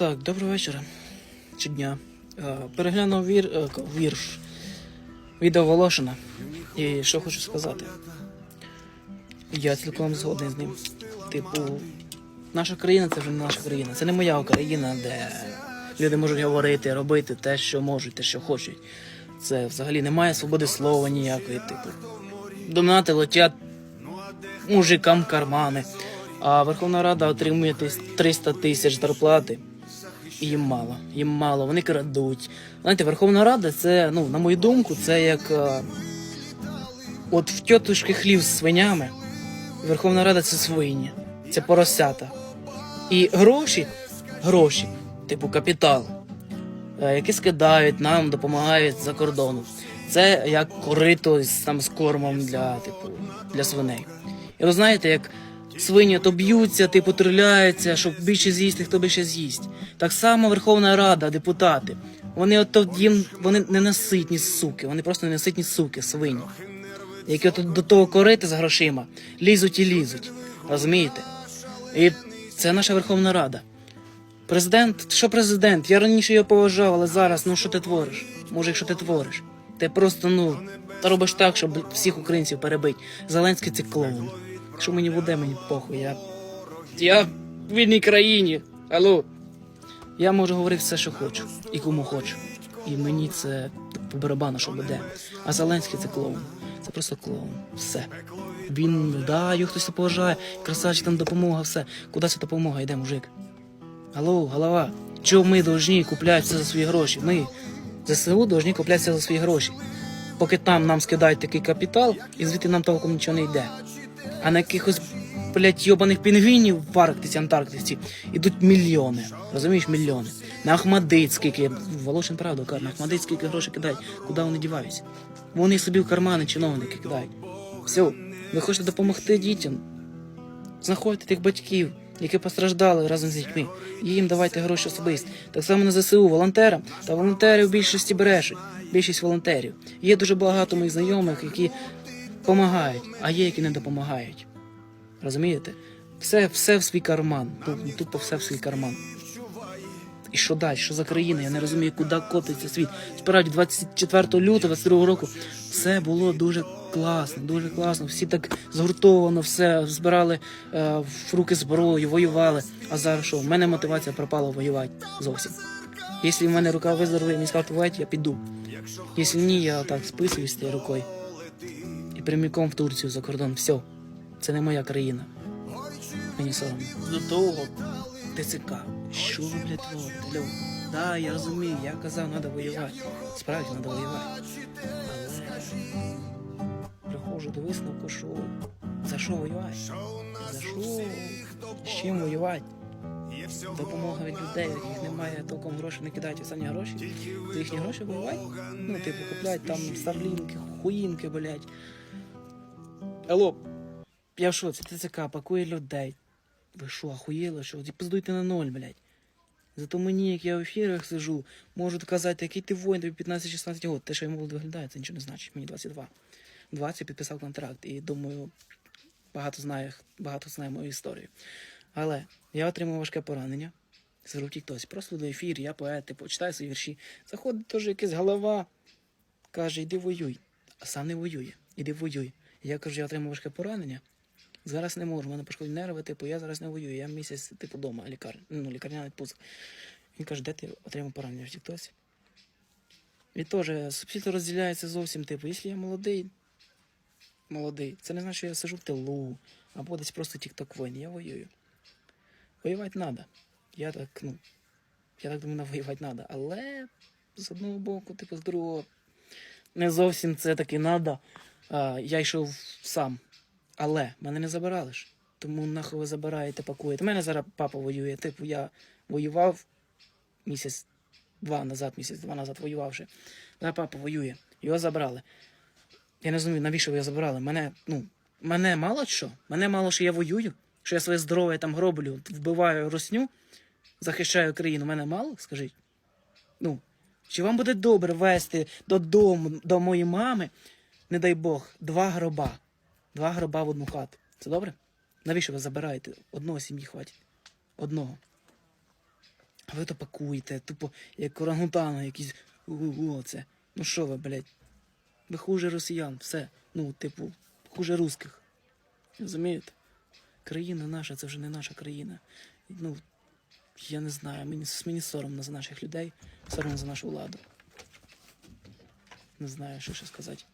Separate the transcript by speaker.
Speaker 1: Так, доброго вечора. Чи дня. Е, Переглянув вір, е, вірш відео Волошина. І що хочу сказати. Я цілком згодний з ним. Типу, наша країна це вже не наша країна. Це не моя Україна, де люди можуть говорити, робити те, що можуть, те, що хочуть. Це взагалі немає свободи слова ніякої, типу. Донати летять мужикам кармани. А Верховна Рада отримує тис- 300 тисяч зарплати. І їм мало. Їм мало, вони крадуть. Знаєте, Верховна Рада це, ну, на мою думку, це як. е, от в тьотушки хлів з свинями. Верховна Рада це свині, це поросята. І гроші, гроші, типу капітал, е, які скидають нам, допомагають за кордону. Це як корито з, там, з кормом для, типу, для свиней. І ви знаєте, як свині то б'ються, типу триляються, щоб більше з'їсти, хто більше з'їсть. Так само Верховна Рада, депутати. Вони ото їм вони ненаситні суки, вони просто ненаситні суки, свині. Які от до того корити з грошима лізуть і лізуть. Розумієте? І це наша Верховна Рада. Президент, що президент? Я раніше його поважав, але зараз, ну що ти твориш? Може, що ти твориш? Ти просто, ну, робиш так, щоб всіх українців перебити. Зеленський це клоун. Що мені буде, мені похуй. Я. Я в вільній країні. Алло. Я можу говорити все, що хочу, і кому хочу. І мені це по барабану, що буде. А Зеленський це клоун. Це просто клоун. Все. Він, да, його хтось поважає, красавчик, там допомога, все. Куди ця допомога йде, мужик? Алло, голова. Чого ми повинні купляти все за свої гроші? Ми, ЗСУ, повинні купляти все за свої гроші. Поки там нам скидають такий капітал, і звідти нам толком нічого не йде. А на якихось, блядь, йобаних пінгвінів в Арктиці, Антарктиці ідуть мільйони. Розумієш, мільйони. На Ахмадит скільки, Волошин правду каже, на Ахмадит скільки грошей кидають, куди вони діваються? Вони собі в кармани чиновники кидають. Все, ви хочете допомогти дітям? Знаходьте тих батьків, які постраждали разом з дітьми, їм давайте гроші особисто. Так само на ЗСУ, волонтерам. Та волонтери в більшості брешуть. Більшість волонтерів. Є дуже багато моїх знайомих, які допомагають, а є, які не допомагають. Розумієте? Все, все в свій карман. Тут, тупо все в свій карман. І що далі? Що за країна? Я не розумію, куди котиться світ. Справді, 24 лютого 22 року все було дуже класно, дуже класно. Всі так згуртовано, все збирали е, в руки зброю, воювали. А зараз що? У мене мотивація пропала воювати зовсім. Якщо в мене рука виздоровлює, мені скажуть я піду. Якщо ні, я так списуюсь тією рукою. І прямиком в Турцію за кордон. Все. Це не моя країна. Мені соромно. До того ТЦК. Що ви, блядь, творите? Алло. Да, я розумію, я казав, треба воювати. Справді треба воювати. Але приходжу до висновку, що за що воювати? За що? З чим воювати? Допомога від людей, в яких немає толком грошей, не кидають останні гроші. За їхні гроші воювати? Ну, типу, купляють там старлінки, хуїнки, блядь. Алло, я в шоці, ТЦК пакує людей. Ви що, охуєли, що? Пиздуйте на ноль, блядь. Зато мені, як я в ефірах сижу, можуть казати, який ти воїн, тобі 15-16 років. Те, що йому виглядає, це нічого не значить. Мені 22. 20 підписав контракт. І думаю, багато знає, багато знає мою історію. Але я отримав важке поранення. Сижу тіктосі. Просто до ефір, я поет, типу, читаю свої вірші. Заходить теж якась голова, каже, іди воюй. А сам не воює. Іди воюй. Я кажу, я отримав важке поранення. Зараз не можу, в мене пошкодні нерви, типу, я зараз не воюю, я місяць, типу, вдома, лікар... ну, лікарняний відпуск. Він каже, де ти отримав поранення в Тіктосі? І теж субсидія розділяється зовсім, типу, якщо я молодий, молодий, це не значить, що я сижу в тилу, або десь просто тікток воїн, я воюю. Воювати треба. Я так, ну, я так думаю, воювати треба. Але з одного боку, типу, з другого, не зовсім це таки треба. Я йшов сам. Але мене не забирали ж. Тому нахуй ви забираєте, пакуєте. У мене зараз папа воює. Типу, я воював місяць два назад, місяць два назад воювавши. Зараз папа воює. Його забрали. Я не розумію, навіщо ви його забрали? Мене, ну, мене мало що? Мене мало, що я воюю, що я своє здоров'я там гроблю, вбиваю росню, захищаю країну. Мене мало, скажіть? Ну, чи вам буде добре вести додому до моєї мами, не дай Бог, два гроба? Два гроба в одну хату. Це добре? Навіщо ви забираєте? Одного сім'ї хватить. Одного. А ви то пакуєте, тупо як орангутани якісь. У-у-у, це. Ну що ви, блядь? Ви хуже росіян, все. Ну, типу, хуже русських. Розумієте? Країна наша, це вже не наша країна. Ну, я не знаю, мені, мені соромно за наших людей, соромно за нашу владу. Не знаю, що ще сказати.